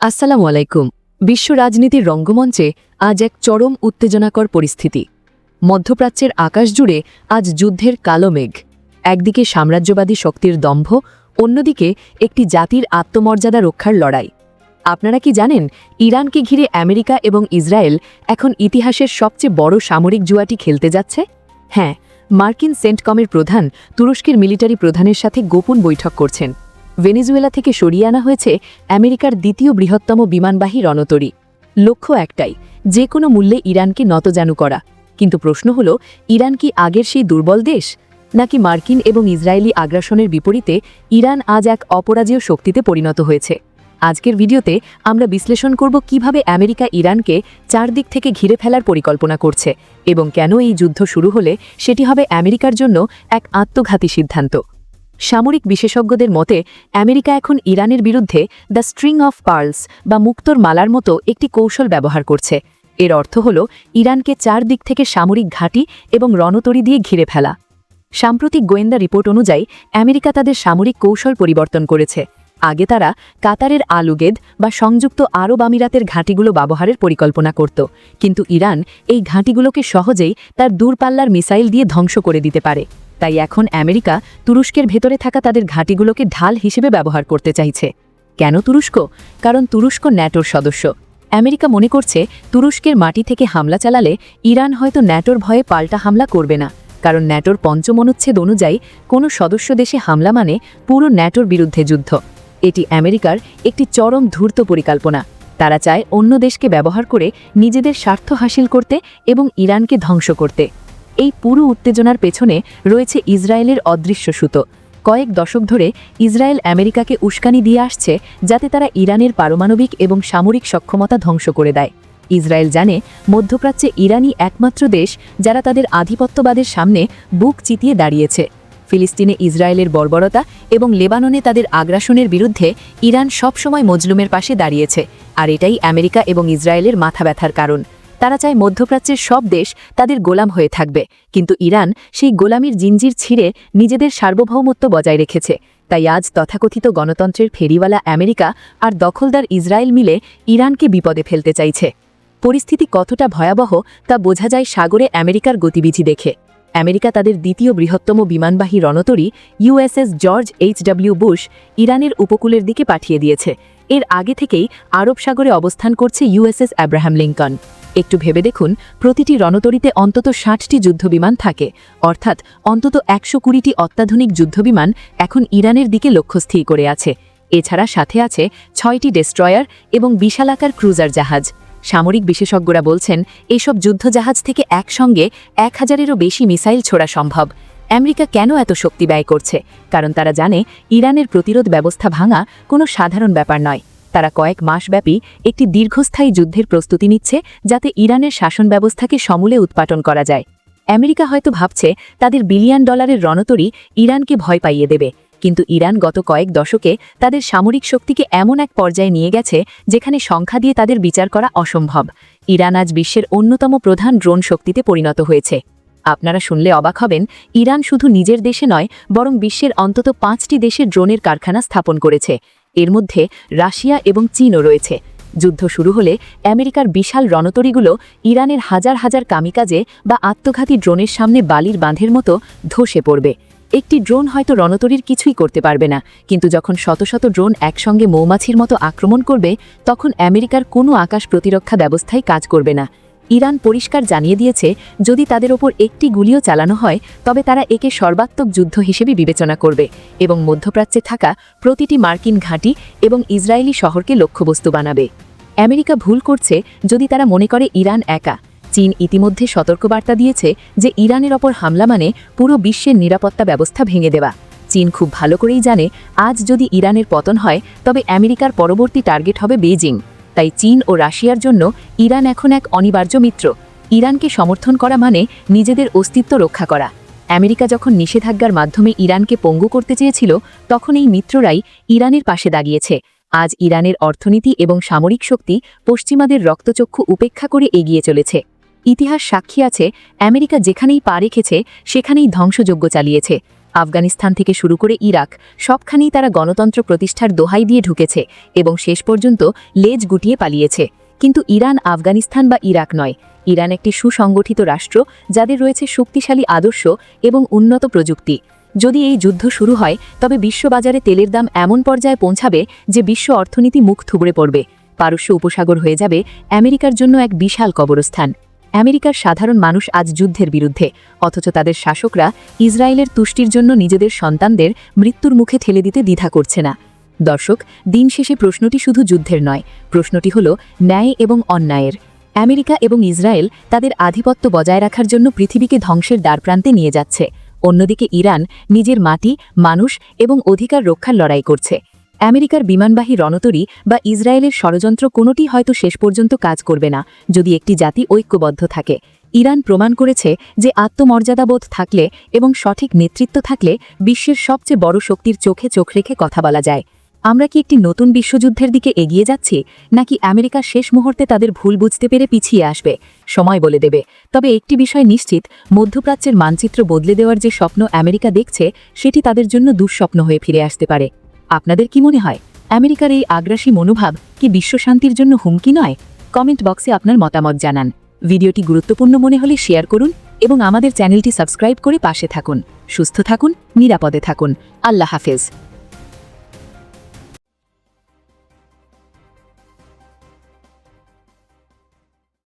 আসসালামু আলাইকুম। বিশ্ব রাজনীতির রঙ্গমঞ্চে আজ এক চরম উত্তেজনাকর পরিস্থিতি। মধ্যপ্রাচ্যের আকাশ জুড়ে আজ যুদ্ধের কালো মেঘ। একদিকে সাম্রাজ্যবাদী শক্তির দম্ভ, অন্যদিকে একটি জাতির আত্মমর্যাদা রক্ষার লড়াই। আপনারা কি জানেন, ইরানকে ঘিরে আমেরিকা এবং ইসরায়েল এখন ইতিহাসের সবচেয়ে বড় সামরিক জুয়াটি খেলতে যাচ্ছে? হ্যাঁ মার্কিন সেন্টকমের প্রধান তুরস্কের মিলিটারি প্রধানের সাথে গোপন বৈঠক করছেন। ভেনেজুয়েলা থেকে সরিয়ে আনা হয়েছে আমেরিকার দ্বিতীয় বৃহত্তম বিমানবাহী রণতরী। লক্ষ্য একটাই, যে কোনো মূল্যে ইরানকে নতজানু করা। কিন্তু প্রশ্ন হল, ইরান কি আগের সেই দুর্বল দেশ? নাকি মার্কিন এবং ইসরায়েলি আগ্রাসনের বিপরীতে ইরান আজ এক অপরাজেয় শক্তিতে পরিণত হয়েছে? আজকের ভিডিওতে আমরা বিশ্লেষণ করব কীভাবে আমেরিকা ইরানকে চারদিক থেকে ঘিরে ফেলার পরিকল্পনা করছে এবং কেন এই যুদ্ধ শুরু হলে সেটি হবে আমেরিকার জন্য এক আত্মঘাতী সিদ্ধান্ত। সামরিক বিশেষজ্ঞদের মতে, আমেরিকা এখন ইরানের বিরুদ্ধে দ্য স্ট্রিং অফ পার্লস বা মুক্তোর মালার মতো একটি কৌশল ব্যবহার করছে। এর অর্থ হল, ইরানকে চারদিক থেকে সামরিক ঘাঁটি এবং রণতরী দিয়ে ঘিরে ফেলা। সাম্প্রতিক গোয়েন্দা রিপোর্ট অনুযায়ী, আমেরিকা তাদের সামরিক কৌশল পরিবর্তন করেছে। আগে তারা কাতারের আলুগেদ বা সংযুক্ত আরব আমিরাতের ঘাঁটিগুলো ব্যবহারের পরিকল্পনা করত। কিন্তু ইরান এই ঘাঁটিগুলোকে সহজেই তার দূরপাল্লার মিসাইল দিয়ে ধ্বংস করে দিতে পারে। তাই এখন আমেরিকা তুরস্কের ভেতরে থাকা তাদের ঘাঁটিগুলোকে ঢাল হিসেবে ব্যবহার করতে চাইছে। কেন তুরস্ক? কারণ তুরস্ক ন্যাটোর সদস্য। আমেরিকা মনে করছে তুরস্কের মাটি থেকে হামলা চালালে ইরান হয়তো ন্যাটোর ভয়ে পাল্টা হামলা করবে না। কারণ ন্যাটোর পঞ্চম অনুচ্ছেদ অনুযায়ী কোনো সদস্য দেশে হামলা মানে পুরো ন্যাটোর বিরুদ্ধে যুদ্ধ। এটি আমেরিকার একটি চরম ধূর্ত পরিকল্পনা। তারা চায় অন্য দেশকে ব্যবহার করে নিজেদের স্বার্থ হাসিল করতে এবং ইরানকে ধ্বংস করতে। এই পুরো উত্তেজনার পেছনে রয়েছে ইসরায়েলের অদৃশ্য সুতো। কয়েক দশক ধরে ইসরায়েল আমেরিকাকে উস্কানি দিয়ে আসছে যাতে তারা ইরানের পারমাণবিক এবং সামরিক সক্ষমতা ধ্বংস করে দেয়। ইসরায়েল জানে মধ্যপ্রাচ্যে ইরানই একমাত্র দেশ যারা তাদের আধিপত্যবাদের সামনে বুক চিতিয়ে দাঁড়িয়েছে। ফিলিস্তিনে ইসরায়েলের বর্বরতা এবং লেবাননে তাদের আগ্রাসনের বিরুদ্ধে ইরান সবসময় মজলুমের পাশে দাঁড়িয়েছে, আর এটাই আমেরিকা এবং ইসরায়েলের মাথা ব্যথার কারণ। তারা চায় মধ্যপ্রাচ্যের সব দেশ তাদের গোলাম হয়ে থাকবে। কিন্তু ইরান সেই গোলামির জিঞ্জির ছিঁড়ে নিজেদের সার্বভৌমত্ব বজায় রেখেছে। তাই আজ তথাকথিত গণতন্ত্রের ফেরিওয়ালা আমেরিকা আর দখলদার ইসরায়েল মিলে ইরানকে বিপদে ফেলতে চাইছে। পরিস্থিতি কতটা ভয়াবহ তা বোঝা যায় সাগরে আমেরিকার গতিবিধি দেখে। আমেরিকা তাদের দ্বিতীয় বৃহত্তম বিমানবাহী রণতরী USS George H W Bush ইরানের উপকূলের দিকে পাঠিয়ে দিয়েছে। এর আগে থেকেই আরব সাগরে অবস্থান করছে ইউএসএস অ্যাব্রাহাম লিঙ্কন। একটু ভেবে দেখুন, প্রতিটি রণতরীতে অন্তত ষাটটি যুদ্ধবিমান থাকে। অর্থাৎ অন্তত একশো কুড়িটি অত্যাধুনিক যুদ্ধবিমান এখন ইরানের দিকে লক্ষ্যস্থির করে আছে। এছাড়া সাথে আছে ছয়টি ডেস্ট্রয়ার এবং বিশালাকার ক্রুজার জাহাজ। সামরিক বিশেষজ্ঞরা বলছেন, এসব যুদ্ধজাহাজ থেকে একসঙ্গে এক হাজারেরও বেশি মিসাইল ছোড়া সম্ভব। আমেরিকা কেন এত শক্তি ব্যয় করছে? কারণ তারা জানে ইরানের প্রতিরোধ ব্যবস্থা ভাঙা কোনো সাধারণ ব্যাপার নয়। তারা কয়েক মাসব্যাপী একটি দীর্ঘস্থায়ী যুদ্ধের প্রস্তুতি নিচ্ছে যাতে ইরানের শাসন ব্যবস্থাকে সমূলে উৎপাটন করা যায়। আমেরিকা হয়তো ভাবছে তাদের বিলিয়ন ডলারের রণতরী ইরানকে ভয় পাইয়ে দেবে। কিন্তু ইরান গত কয়েক দশকে তাদের সামরিক শক্তিকে এমন এক পর্যায়ে নিয়ে গেছে যেখানে সংখ্যা দিয়ে তাদের বিচার করা অসম্ভব। ইরান আজ বিশ্বের অন্যতম প্রধান ড্রোন শক্তিতে পরিণত হয়েছে। আপনারা শুনলে অবাক হবেন, ইরান শুধু নিজের দেশে নয়, বরং বিশ্বের অন্তত পাঁচটি দেশের ড্রোনের কারখানা স্থাপন করেছে। এর মধ্যে রাশিয়া এবং চীনও রয়েছে। যুদ্ধ শুরু হলে আমেরিকার বিশাল রণতরীগুলো ইরানের হাজার হাজার কামিকাজে বা আত্মঘাতী ড্রোনের সামনে বালির বাঁধের মতো ধসে পড়বে। একটি ড্রোন হয়তো রণতরীর কিছুই করতে পারবে না, কিন্তু যখন শত শত ড্রোন একসঙ্গে মৌমাছির মতো আক্রমণ করবে, তখন আমেরিকার কোনো আকাশ প্রতিরক্ষা ব্যবস্থাই কাজ করবে না। ইরান পরিষ্কার জানিয়ে দিয়েছে, যদি তাদের ওপর একটি গুলিও চালানো হয়, তবে তারা একে সর্বাত্মক যুদ্ধ হিসেবে বিবেচনা করবে এবং মধ্যপ্রাচ্যে থাকা প্রতিটি মার্কিন ঘাঁটি এবং ইসরায়েলি শহরকে লক্ষ্যবস্তু বানাবে। আমেরিকা ভুল করছে যদি তারা মনে করে ইরান একা। চীন ইতিমধ্যে সতর্কবার্তা দিয়েছে যে ইরানের ওপর হামলা মানে পুরো বিশ্বের নিরাপত্তা ব্যবস্থা ভেঙে দেওয়া। চীন খুব ভালো করেই জানে, আজ যদি ইরানের পতন হয়, তবে আমেরিকার পরবর্তী টার্গেট হবে বেইজিং। তাই চীন ও রাশিয়ার জন্য ইরান এখন এক অনিবার্য মিত্র। ইরানকে সমর্থন করা মানে নিজেদের অস্তিত্ব রক্ষা করা। আমেরিকা যখন নিষেধাজ্ঞার মাধ্যমে ইরানকে পঙ্গু করতে চেয়েছিল, তখন এই মিত্ররাই ইরানের পাশে দাঁড়িয়েছে। আজ ইরানের অর্থনীতি এবং সামরিক শক্তি পশ্চিমাদের রক্তচক্ষু উপেক্ষা করে এগিয়ে চলেছে। ইতিহাস সাক্ষী আছে, আমেরিকা যেখানেই পা রেখেছে, সেখানেই ধ্বংসযজ্ঞ চালিয়েছে। আফগানিস্তান থেকে শুরু করে ইরাক, সবখানেই তারা গণতন্ত্র প্রতিষ্ঠার দোহাই দিয়ে ঢুকেছে এবং শেষ পর্যন্ত লেজ গুটিয়ে পালিয়েছে। কিন্তু ইরান আফগানিস্তান বা ইরাক নয়। ইরান একটি সুসংগঠিত রাষ্ট্র যাদের রয়েছে শক্তিশালী আদর্শ এবং উন্নত প্রযুক্তি। যদি এই যুদ্ধ শুরু হয়, তবে বিশ্ববাজারে তেলের দাম এমন পর্যায়ে পৌঁছাবে যে বিশ্ব অর্থনীতি মুখ থুবড়ে পড়বে। পারস্য উপসাগর হয়ে যাবে আমেরিকার জন্য এক বিশাল কবরস্থান। আমেরিকার সাধারণ মানুষ আজ যুদ্ধের বিরুদ্ধে, অথচ তাদের শাসকরা ইসরায়েলের তুষ্টির জন্য নিজেদের সন্তানদের মৃত্যুর মুখে ঠেলে দিতে দ্বিধা করছে না। দর্শক, দিন শেষে প্রশ্নটি শুধু যুদ্ধের নয়, প্রশ্নটি হল ন্যায় এবং অন্যায়ের। আমেরিকা এবং ইসরায়েল তাদের আধিপত্য বজায় রাখার জন্য পৃথিবীকে ধ্বংসের দ্বারপ্রান্তে নিয়ে যাচ্ছে। অন্যদিকে ইরান নিজের মাটি, মানুষ এবং অধিকার রক্ষার লড়াই করছে। আমেরিকার বিমানবাহী রণতরী বা ইসরায়েলের ষড়যন্ত্র কোনোটি হয়তো শেষ পর্যন্ত কাজ করবে না, যদি একটি জাতি ঐক্যবদ্ধ থাকে। ইরান প্রমাণ করেছে যে আত্মমর্যাদাবোধ থাকলে এবং সঠিক নেতৃত্ব থাকলে বিশ্বের সবচেয়ে বড় শক্তির চোখে চোখ রেখে কথা বলা যায়। আমরা কি একটি নতুন বিশ্বযুদ্ধের দিকে এগিয়ে যাচ্ছি, নাকি আমেরিকা শেষ মুহূর্তে তাদের ভুল বুঝতে পেরে পিছিয়ে আসবে? সময় বলে দেবে। তবে একটি বিষয় নিশ্চিত, মধ্যপ্রাচ্যের মানচিত্র বদলে দেওয়ার যে স্বপ্ন আমেরিকা দেখছে, সেটি তাদের জন্য দুঃস্বপ্ন হয়ে ফিরে আসতে পারে। আপনাদের কি মনে হয়? আমেরিকার এই আগ্রাসী মনোভাব কি বিশ্বশান্তির জন্য হুমকি নয়? কমেন্ট বক্সে আপনার মতামত জানান। ভিডিওটি গুরুত্বপূর্ণ মনে হলে শেয়ার করুন এবং আমাদের চ্যানেলটি সাবস্ক্রাইব করে পাশে থাকুন। সুস্থ থাকুন, নিরাপদে থাকুন। আল্লাহ হাফেজ।